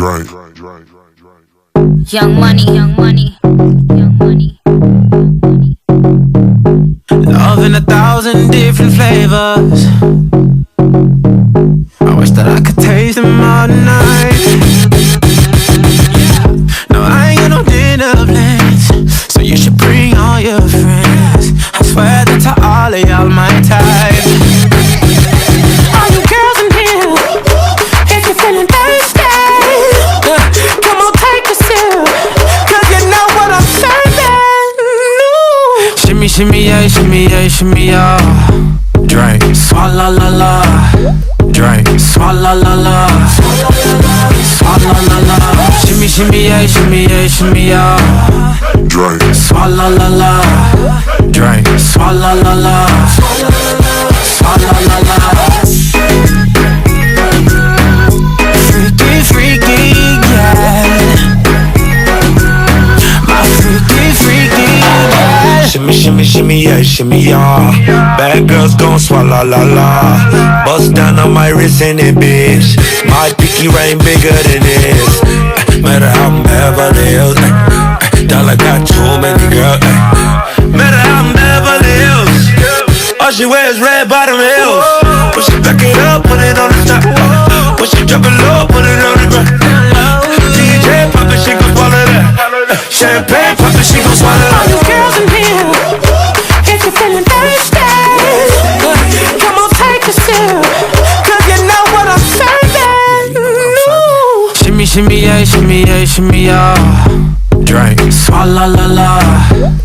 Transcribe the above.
Drink. Young money, young money, young money. Love in a thousand different flavors. I wish that I could taste them all Shimmy, yeah, shimmy, yeah, shimmy, yeah. Drink, swalla la la. Drink, swalla la la. Swalla la la. Shimmy, shimmy, yeah, shimmy, yeah, shimmy, yeah. Drink. Swalla la la. Drink, swalla la la. Swalla la la. Shimmy, shimmy, shimmy, yeah, shimmy, yeah. Bad girls gon' swallow la la. Bust down on my wrist in it, bitch. My pinky ring bigger than this. Eh, Matter how I'm Beverly Hills. eh, eh, Dollar got too many girls. Matter how I'm Beverly Hills. All she wears red bottom heels. When she back it up, put it on the top. When she drop it low, put it on the ground. DJ pop it, she gon' swallow that. Champagne pop it, she gon' swallow that. Shimmy, yeah, shimmy, yeah, shimmy, yeah. Drink, swalla la la.